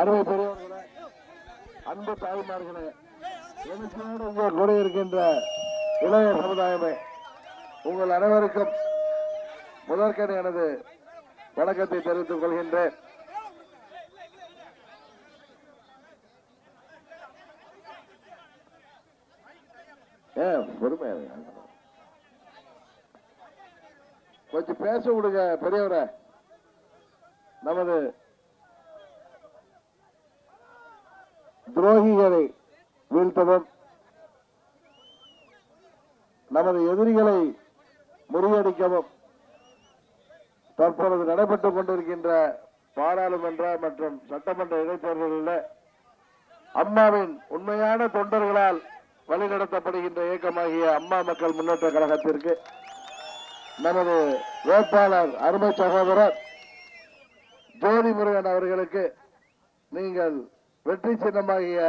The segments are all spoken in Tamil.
அருமை பெரியவர்களே அன்பு தாய்மார்களே எழுச்சியோடு உங்கள் கூட இருக்கின்ற இளைய சமுதாயமே உங்கள் அனைவருக்கும் முதற்கண் எனது வணக்கத்தை தெரிவித்துக் கொள்கின்றேன். பொறுமையா கொஞ்சம் பேச விடுங்க பெரியவரை. நமது துரோகிகளை வீழ்த்தவும் நமது எதிரிகளை முறியடிக்கவும் தற்பொழுது நடைபெற்றுக் கொண்டிருக்கின்ற பாராளுமன்ற மற்றும் சட்டமன்ற இடைத்தேர்தலில் அம்மாவின் உண்மையான தொண்டர்களால் வழிநடத்தப்படுகின்ற இயக்கமாகிய அம்மா மக்கள் முன்னேற்ற கழகத்திற்கு நமது வேட்பாளர் அருமை சகோதரர் ஜோதி முருகன் அவர்களுக்கு நீங்கள் வெற்றி சின்னமாகிய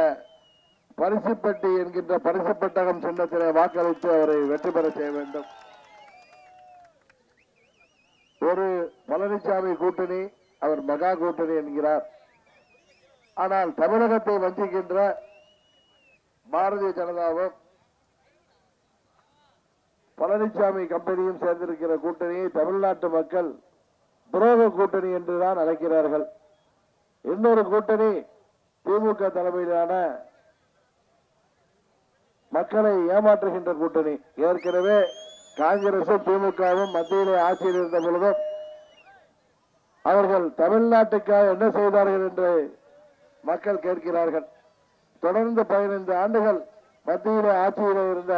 பரிசுப்பட்டி என்கின்ற பரிசுப்பட்டகம் சின்னத்திலே வாக்களித்து அவரை வெற்றி பெற செய்ய வேண்டும். ஒரு பழனிசாமி கூட்டணி அவர் மெகா கூட்டணி என்கிறார். ஆனால் தமிழகத்தை வஞ்சிக்கின்ற பாரதிய ஜனதாவும் பழனிசாமி கம்பெனியும் சேர்ந்திருக்கிற கூட்டணியை தமிழ்நாட்டு மக்கள் துரோக கூட்டணி என்றுதான் அழைக்கிறார்கள். இன்னொரு கூட்டணி திமுக தலைமையிலான மக்களை ஏமாற்றுகின்ற கூட்டணி. ஏற்கனவே காங்கிரசும் திமுகவும் மத்தியிலே ஆட்சியில் இருந்த பொழுதும் அவர்கள் தமிழ்நாட்டுக்காக என்ன செய்தார்கள் என்று மக்கள் கேட்கிறார்கள். தொடர்ந்து பதினைந்து ஆண்டுகள் மத்தியிலே ஆட்சியில் இருந்த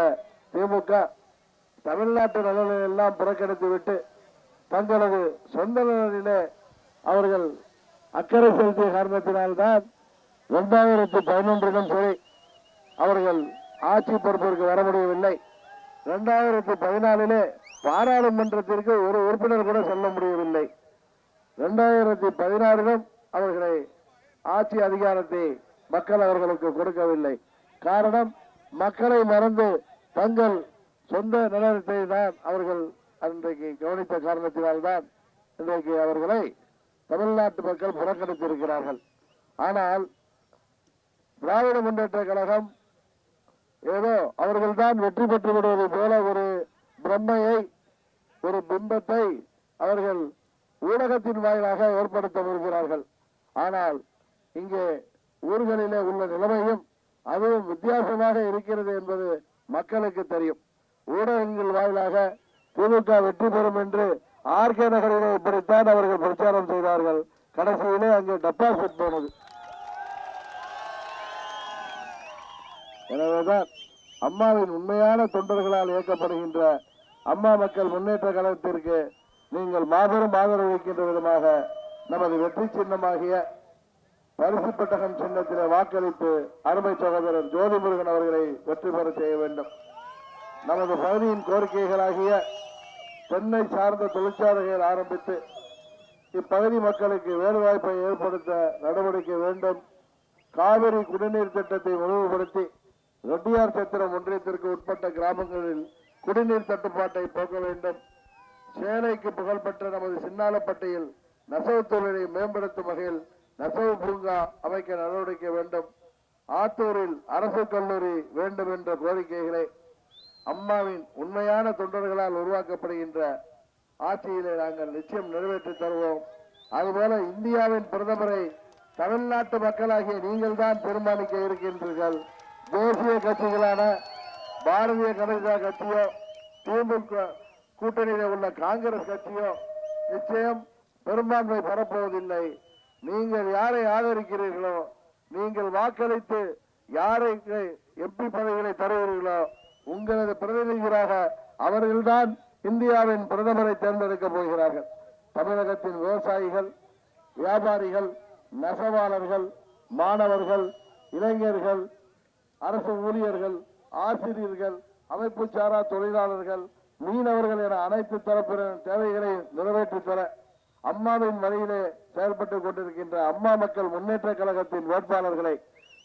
திமுக தமிழ்நாட்டு நலனை எல்லாம் புறக்கணித்துவிட்டு தங்களது சொந்த நலனிலே அவர்கள் அக்கறை செலுத்திய காரணத்தினால்தான் இரண்டாயிரத்தி பதினொன்றிலும் சரி அவர்கள் ஆட்சி பொறுப்பிற்கு வர முடியவில்லை. இரண்டாயிரத்தி பதினாலிலே பாராளுமன்றத்திற்கு ஒரு உறுப்பினர் கூட செல்ல முடியவில்லை. இரண்டாயிரத்தி பதினாறிலும் அவர்களை ஆட்சி அதிகாரத்தை மக்கள் அவர்களுக்கு கொடுக்கவில்லை. காரணம் மக்களை மறந்து தங்கள் சொந்த நிலத்தை தான் அவர்கள் அன்றைக்கு கவனித்த காரணத்தினால்தான் இன்றைக்கு அவர்களை தமிழ்நாட்டு மக்கள் புறக்கணித்திருக்கிறார்கள். ஆனால் திராவிட முன்னேற்ற கழகம் ஏதோ அவர்கள்தான் வெற்றி பெற்று விடுவது போல ஒரு பிரம்மையை ஒரு பிம்பத்தை அவர்கள் ஊடகத்தின் வாயிலாக ஏற்படுத்த விரும்புகிறார்கள். ஆனால் இங்கே ஊர்களிலே உள்ள நிலைமையும் அதுவும் வித்தியாசமாக இருக்கிறது என்பது மக்களுக்கு தெரியும். ஊடகங்கள் வாயிலாக திமுக வெற்றி பெறும் என்று ஆர்கே நகரிலே இப்படித்தான் அவர்கள் பிரச்சாரம் செய்தார்கள். கடைசியிலே அங்கே டெபாசிட் போனது. எனவேதான் அம்மாவின் உண்மையான தொண்டர்களால் இயக்கப்படுகின்ற அம்மா மக்கள் முன்னேற்ற கழகத்திற்கு நீங்கள் மாபெரும் ஆதரவு அளிக்கின்ற விதமாக நமது வெற்றி சின்னமாகிய பரிசு பெட்டகம் சின்னத்திலே வாக்களித்து அருமை சகோதரர் ஜோதிமுருகன் அவர்களை வெற்றி பெற செய்ய வேண்டும். நமது பகுதியின் கோரிக்கைகளாகிய சென்னை சார்ந்த தொழிற்சாலைகள் ஆரம்பித்து இப்பகுதி மக்களுக்கு வேலைவாய்ப்பை ஏற்படுத்த நடவடிக்கை வேண்டும். காவிரி குடிநீர் திட்டத்தை முழுவுபடுத்தி ரெட்டியார் சத்திரம் ஒன்றியத்திற்கு உட்பட்ட கிராமங்களில் குடிநீர் தட்டுப்பாட்டை போக்க வேண்டும். சேலைக்கு புகழ்பெற்ற நமது சின்னாலப்பட்டியில் நெசவு தொழிலை மேம்படுத்தும் வகையில் நெசவு பூங்கா அமைக்க நடவடிக்கை வேண்டும். ஆத்தூரில் அரசு கல்லூரி வேண்டும் என்ற கோரிக்கைகளை அம்மாவின் உண்மையான தொண்டர்களால் உருவாக்கப்படுகின்ற ஆட்சியிலே நாங்கள் நிச்சயம் நிறைவேற்றி தருவோம். அதுபோல இந்தியாவின் பிரதமரை தமிழ்நாட்டு மக்களாகிய நீங்கள் தான் தீர்மானிக்க இருக்கின்றீர்கள். தேசிய கட்சிகளான பாரதிய ஜனதா கட்சியோ திமுக கூட்டணியில் உள்ள காங்கிரஸ் கட்சியோ நிச்சயம் பெரும்பான்மை பெறப்போவதில்லை. நீங்கள் யாரை ஆதரிக்கிறீர்களோ நீங்கள் வாக்களித்து யாரை எம்பி பதவிகளை தருவீர்களோ உங்களது பிரதிநிதிகளாக அவர்கள்தான் இந்தியாவின் பிரதமரை தேர்ந்தெடுக்க போகிறார்கள். தமிழகத்தின் விவசாயிகள் வியாபாரிகள் நெசவாளர்கள் மாணவர்கள் இளைஞர்கள் அரசு ஊழியர்கள் ஆசிரியர்கள் அமைப்பு சாரா தொழிலாளர்கள் மீனவர்கள் என அனைத்து தரப்பினரின் தேவைகளை நிறைவேற்றி தர அம்மாவின் வழியிலே செயல்பட்டுக் கொண்டிருக்கின்ற அம்மா மக்கள் முன்னேற்ற கழகத்தின் வேட்பாளர்களை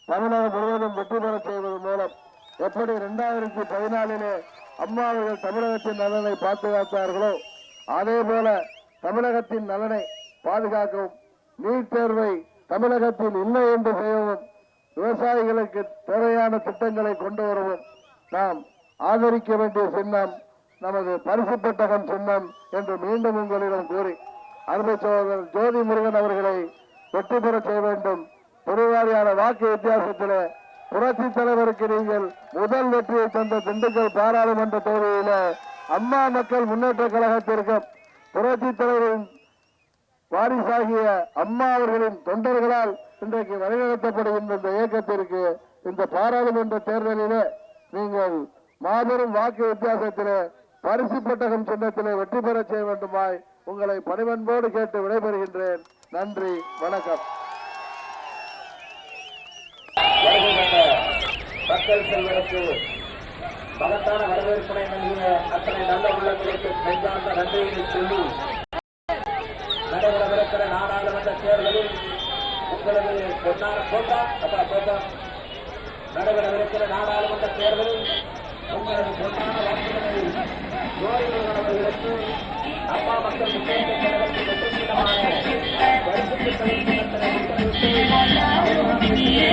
தமிழகம் முழுவதும் வெற்றி பெற செய்வதன் மூலம் எப்படி இரண்டாயிரத்தி பதினாலிலே அம்மா அவர்கள் தமிழகத்தின் நலனை பாதுகாத்தார்களோ அதே போல தமிழகத்தின் நலனை பாதுகாக்கவும் நீட் தேர்வை தமிழகத்தில் இல்லை என்று செய்யவும் விவசாயிகளுக்கு தேவையான திட்டங்களை கொண்டு வருவோம். நாம் ஆதரிக்க வேண்டிய சின்னம் நமது பரிசு பெட்டகம் சின்னம் என்று மீண்டும் உங்களிடம் கூறி அருமை சகோதரர் ஜோதி முருகன் அவர்களை வெற்றி பெற செய்ய வேண்டும். பெருவாரியான வாக்கு வித்தியாசத்தில் புரட்சி தலைவருக்கு நீங்கள் முதல் வெற்றியை தந்த திண்டுக்கல் பாராளுமன்ற தொகுதியில அம்மா மக்கள் முன்னேற்ற கழகத்திற்கும் புரட்சி தலைவரின் வாரிசாகிய அம்மா அவர்களின் தொண்டர்களால் இன்றைக்கு வழிநடத்தப்படுகின்ற இந்த இயக்கத்திற்கு இந்த பாராளுமன்ற தேர்தலிலே நீங்கள் மாபெரும் வாக்கு வித்தியாசத்திலே பரிசு பெட்டகம் சின்னத்திலே வெற்றி பெற செய்ய வேண்டுமாய் உங்களை பணிவன்போடு கேட்டு விடைபெறுகின்றேன். நன்றி வணக்கம். மக்கள் செல்வதற்கு மகத்தான வரவேற்பினை அத்தனை நல்ல உள்ளங்களுக்கு நெஞ்சார்ந்த நன்றியை சொல்லி தேர்தலில் உங்களது பொன்னான வாக்குகளை ஜோதிமுருகன் அவர்களுக்கு அம்மா மக்கள் முன்னேற்ற கழக